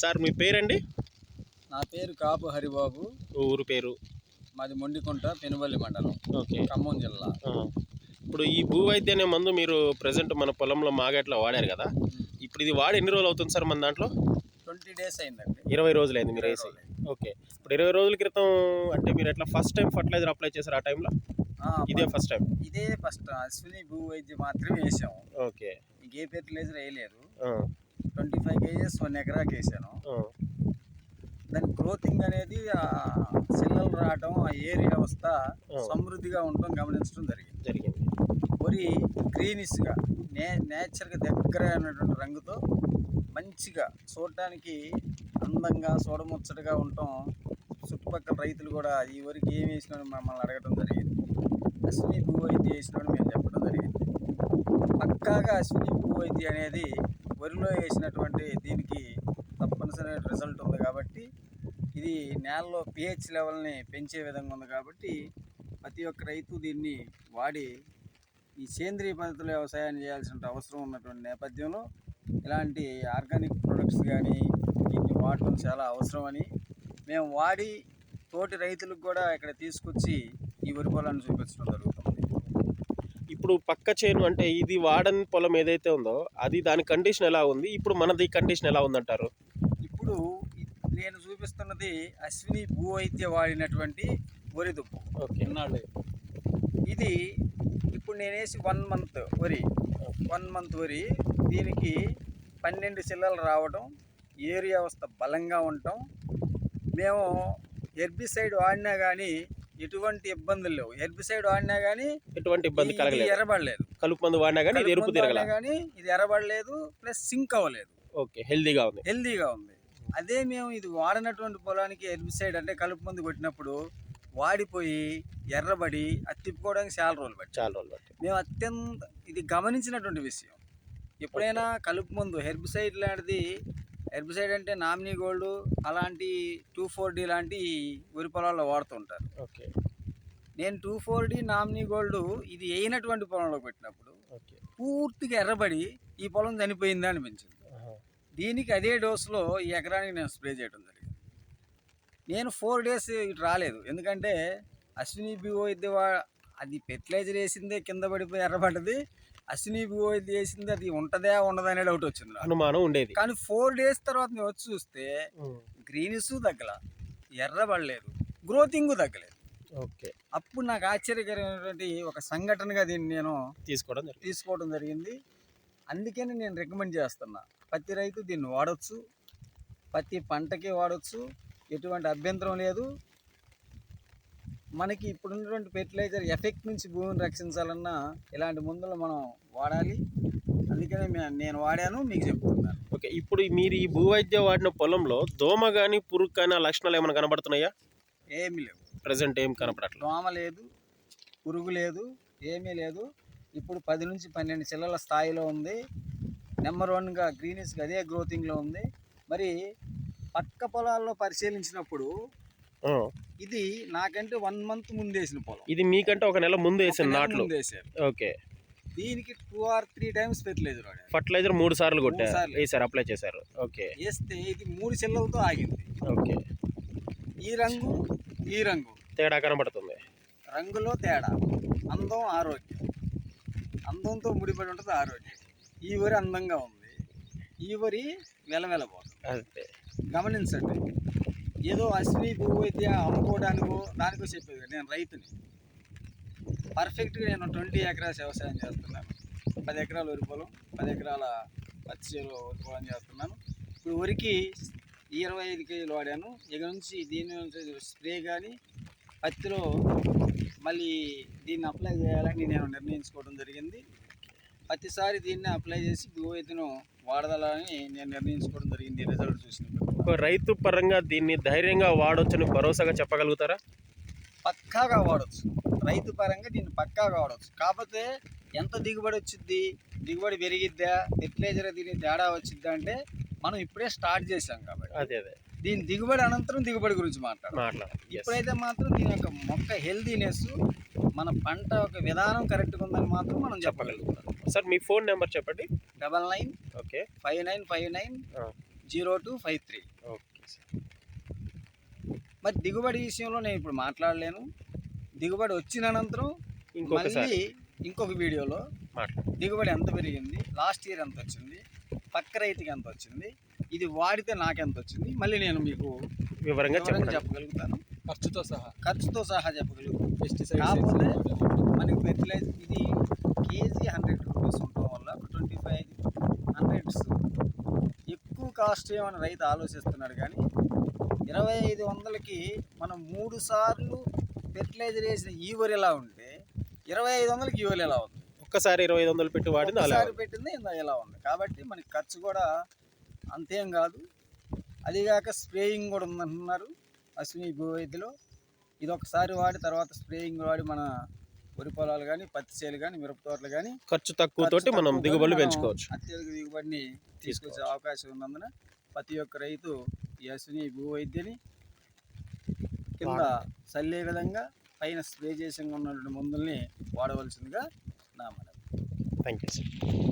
Sir మీ పేరండి? నా పేరు కాపు హరిబాబు. ఊరు పేరు? మాది మొండికుంట పెనుబల్లి మండలం ఓకే. ఖమ్మం జిల్లా. ఇప్పుడు ఈ భూ వైద్య అనే మందు మీరు ప్రజెంట్ మన పొలంలో మాగట్లో వాడారు కదా? ఇప్పుడు ఇది వాడి ఎన్ని రోజులు అవుతుంది సార్ మన దాంట్లో? ట్వంటీ డేస్ అయిందండి. ఇరవై రోజులైంది మీరు వేసి. ఓకే. ఇప్పుడు ఇరవై రోజుల క్రితం అంటే మీరు ఎట్లా ఫస్ట్ టైం ఫర్టిలైజర్ అప్లై చేశారు ఆ టైంలో? ఇదే ఫస్ట్ టైం. ఇదే ఫస్ట్ అశ్విని భూ వైద్యం మాత్రమే వేసాము. ఓకే. ఇంకే ఫెర్టిలైజర్ వేయలేదు. ట్వంటీ ఫైవ్ కేజెస్ వన్ ఎకరాకి వేసాను. దాని గ్రోతింగ్ అనేది ఆ సిల్లలు రావటం ఆ ఏరియా వ్యవస్థ ఆ. సమృద్ధిగా ఉండటం గమనించడం జరిగింది. జరిగింది. వరి గ్రీనిష్గా నే నేచర్గా దగ్గర ఉన్నటువంటి రంగుతో మంచిగా చూడటానికి అందంగా చూడముచ్చటగా ఉండటం చుట్టుపక్కల రైతులు కూడా ఈ వరికి ఏం వేసినాడు మమ్మల్ని అడగడం జరిగింది. అశ్విని భూ వైద్య వేసినాడు మేము చెప్పడం జరిగింది. పక్కాగా అశ్విని భూ వైద్య అనేది వరిలో వేసినటువంటి దీనికి తప్పనిసరి రిజల్ట్ ఉంది కాబట్టి ఇది నేలలో పిహెచ్ లెవెల్ని పెంచే విధంగా ఉంది కాబట్టి ప్రతి ఒక్క రైతు దీన్ని వాడి ఈ సేంద్రియ పద్ధతిలో వ్యవసాయాన్ని చేయాల్సిన అవసరం ఉన్నటువంటి నేపథ్యంలో ఇలాంటి ఆర్గానిక్ ప్రొడక్ట్స్ కానీ వీటిని వాడటం చాలా అవసరమని మేము వాడి తోటి రైతులకు కూడా ఇక్కడ తీసుకొచ్చి ఈ వరి పొలాన్ని చూపించడం జరుగుతుంది. ఇప్పుడు పక్క చేను అంటే ఇది వాడని పొలం ఏదైతే ఉందో అది దాని కండిషన్ ఎలా ఉంది? ఇప్పుడు మనది కండిషన్ ఎలా ఉందంటారు? ఇప్పుడు నేను చూపిస్తున్నది అశ్విని భూ వైద్య వాడినటువంటి వరి దుప్పు ఓకే. ఇది ఇప్పుడు నేను వేసి వన్ మంత్ వరి వన్ మంత్ వరి దీనికి పన్నెండు చిల్లలు రావడం ఏరియా వ్యవస్థ బలంగా ఉండటం మేము హెర్బిసైడ్ వాడినా కానీ ఎటువంటి ఇబ్బందులు లేవు. హెర్బిసైడ్ వాడినా కానీ ఎటువంటి ఇబ్బంది కలగలేదు. ఎర్రబడలేదు కలుపు మందు వాడినా కానీ ఇది ఎరుపు తిరగల? కానీ ఇది ఎర్రబడలేదు ప్లస్ సింక్ అవ్వలేదు. ఓకే హెల్దీగా ఉంది. హెల్దీగా ఉంది. అదే మేము ఇది వాడినటువంటి పొలానికి హెర్బిసైడ్ అంటే కలుపు మందు కొట్టినప్పుడు వాడిపోయి ఎర్రబడి అది తిప్పుకోవడానికి చాలా రోజులు పట్టి చాలా రోజులు బట్టి మేము అత్యంత ఇది గమనించినటువంటి విషయం. ఎప్పుడైనా కలుపు మందు హెర్బిసైడ్ లాంటిది హెర్బిసైడ్ అంటే నామినీ గోల్డ్ అలాంటి టూ ఫోర్ డి లాంటి వరి పొలాల్లో వాడుతుంటారు. ఓకే. నేను two four D Nominee Gold ఇది వేయనటువంటి పొలంలో పెట్టినప్పుడు ఓకే. పూర్తిగా ఎర్రబడి ఈ పొలం చనిపోయిందా అనిపించింది. దీనికి అదే డోస్లో ఈ ఎకరానికి నేను స్ప్రే చేయడం జరిగింది. నేను ఫోర్ డేస్ ఇటు రాలేదు. ఎందుకంటే అశ్విని బిఓ ఇది అది ఫెర్టిలైజర్ వేసిందే కింద పడిపోయి ఎర్రబడ్డది. అశ్విని వేసింది అది ఉంటుందా ఉండదా అనే డౌట్ వచ్చింది అనుమానం ఉండేది. కానీ ఫోర్ డేస్ తర్వాత నేను వచ్చి చూస్తే ఉమ్. గ్రీనిస్ తగ్గల ఎర్రబడలేదు గ్రోతింగ్ తగ్గలేదు. ఓకే. అప్పుడు నాకు ఆశ్చర్యకరమైనటువంటి ఒక సంఘటనగా దీన్ని నేను తీసుకోవడం తీసుకోవడం జరిగింది. అందుకని నేను రికమెండ్ చేస్తున్నా. ప్రతి రైతు దీన్ని వాడచ్చు. ప్రతి పంటకి వాడచ్చు. ఎటువంటి అభ్యంతరం లేదు. మనకి ఇప్పుడున్నటువంటి ఫెర్టిలైజర్ ఎఫెక్ట్ నుంచి భూమిని రక్షించాలన్నా ఇలాంటి మందులు మనం వాడాలి. అందుకనే నేను వాడాను మీకు చెప్తున్నాను. ఓకే ఇప్పుడు మీరు ఈ భూవైద్య వాడిన పొలంలో దోమ కానీ పురుగు కానీ ఆ లక్షణాలు ఏమైనా కనబడుతున్నాయా? ఏమీ లేవు. ప్రజెంట్ ఏం కనపడట్లేదు. దోమ లేదు పురుగు లేదు ఏమీ లేదు. ఇప్పుడు పది నుంచి పన్నెండు చిల్లల స్థాయిలో ఉంది. నెంబర్ వన్గా గ్రీనిస్గా అదే గ్రోతింగ్లో ఉంది. మరి పక్క పొలాల్లో పరిశీలించినప్పుడు. ఇది నాకంటే వన్ మంత్ ముందేసిన పొలం. ఇది మీకంటే ఒక నెల ముందు వేసిన నాట్లు. ఓకే. దీనికి two or three times fertiliser fertiliser మూడు సార్లు కొట్టారు. వేసారు అప్లై చేశారు. ఓకే. వేస్తే ఇది మూడు చిల్లలతో ఆగింది. ఓకే. ఈ రంగు ఈ రంగు. తేడా కనబడుతుంది. రంగులో తేడా. అందం ఆరోగ్యం. అందంతో ముడిపడి ఉంటుంది ఆరోగ్యం. ఈ వరి అందంగా ఉంది. ఈ వరి వెలవెలబోతుంది. గమనించండి. ఏదో అశ్విని భూవైద్య అమ్ముకోవడానికో దానికో చెప్పేది నేను రైతుని. పర్ఫెక్ట్గా నేను ట్వంటీ ఎకరాస్ వ్యవసాయం చేస్తున్నాను. పది ఎకరాల వరి పొలం పది ఎకరాల పచ్చి చేలో వరి పొలం చేస్తున్నాను. ఇప్పుడు వరికి ఇరవై ఐదు కేజీలు వాడాను. ఇక నుంచి దీని నుంచి స్ప్రే కానీ పత్తిలో మళ్ళీ దీన్ని అప్లై చేయాలని నేను నిర్ణయించుకోవడం జరిగింది. ప్రతిసారి దీన్ని అప్లై చేసి భూవైద్యను వాడదాలని నేను నిర్ణయించుకోవడం జరిగింది రిజల్ట్ చూసినప్పుడు. ఒక రైతు పరంగా దీన్ని ధైర్యంగా వాడొచ్చని భరోసాగా చెప్పగలుగుతారా? పక్కాగా వాడచ్చు. రైతు పరంగా దీన్ని పక్కాగా వాడచ్చు. కాకపోతే ఎంత దిగుబడి వచ్చింది దిగుబడి పెరిగిద్దా ఫెర్టిలైజర్ దీని తేడా వచ్చిద్దా అంటే మనం ఇప్పుడే స్టార్ట్ చేసాం కాబట్టి. అదే అదే. దీని దిగుబడి అనంతరం దిగుబడి గురించి మాట్లాడాలి. ఇప్పుడైతే మాత్రం దీని యొక్క మొక్క హెల్దీనెస్ మన పంట ఒక విధానం కరెక్ట్గా ఉందని మాత్రం మనం చెప్పగలుగుతాం. సార్ మీ ఫోన్ నెంబర్ చెప్పండి. Double nine okay. Five nine five nine. Zero two five three. Okay sir. మరి దిగుబడి విషయంలో నేను ఇప్పుడు మాట్లాడలేను. దిగుబడి వచ్చిన అనంతరం ఇంకొకసారి మళ్ళీ ఇంకొక వీడియోలో మాట్లాడు. దిగుబడి ఎంత పెరిగింది లాస్ట్ ఇయర్ ఎంత వచ్చింది పక్క రైతుకి ఎంత వచ్చింది ఇది వాడితే నాకెంత వచ్చింది మళ్ళీ నేను మీకు వివరంగా చెప్పగలుగుతాను. ఖర్చుతో సహా. ఖర్చుతో సహా చెప్పగలుగుతాను. పెస్టిసైడ్స్ కాకపోతే మనకి ఫెర్టిలైజర్ ఇది కేజీ హండ్రెడ్ రూపీస్ ఉండటం వల్ల ట్వంటీ ఫైవ్ హండ్రెడ్స్ ఎక్కువ కాస్ట్ ఏమని రైతు ఆలోచిస్తున్నాడు కానీ ఇరవై ఐదు వందలకి మనం మూడు సార్లు ఫెర్టిలైజర్ వేసిన ఈ వరి ఎలా ఉంటే ఇరవై ఐదు వందలకి ఈ వరి ఎలా ఉంది? ఒక్కసారి ఇరవై ఐదు వందలు పెట్టి వాడింది అలా ఒకసారి పెట్టింది ఎలా ఉంది? కాబట్టి మనకి ఖర్చు కూడా అంతేం కాదు. అదిగాక స్ప్రేయింగ్ కూడా ఉందంటున్నారు. అశ్విని భూవైద్యలో ఇది ఒకసారి వాడి తర్వాత స్ప్రేయింగ్ వాడి మన వరి పొలాలు కానీ పత్తి చేలు కానీ మిరప తోటలు కానీ ఖర్చు తక్కువ తోటి ఖర్చు మనం దిగుబడులు మనం పెంచుకోవచ్చు. అత్యధిక దిగుబడిని తీసుకొచ్చే. అవకాశం ఉన్నందున ప్రతి ఒక్క రైతు ఈ అశ్విని భూవైద్యని కింద చల్లే విధంగా పైన స్ప్రే చేసి ఉన్నటువంటి మందుల్ని వాడవలసిందిగా నా మనం థ్యాంక్ యూ సార్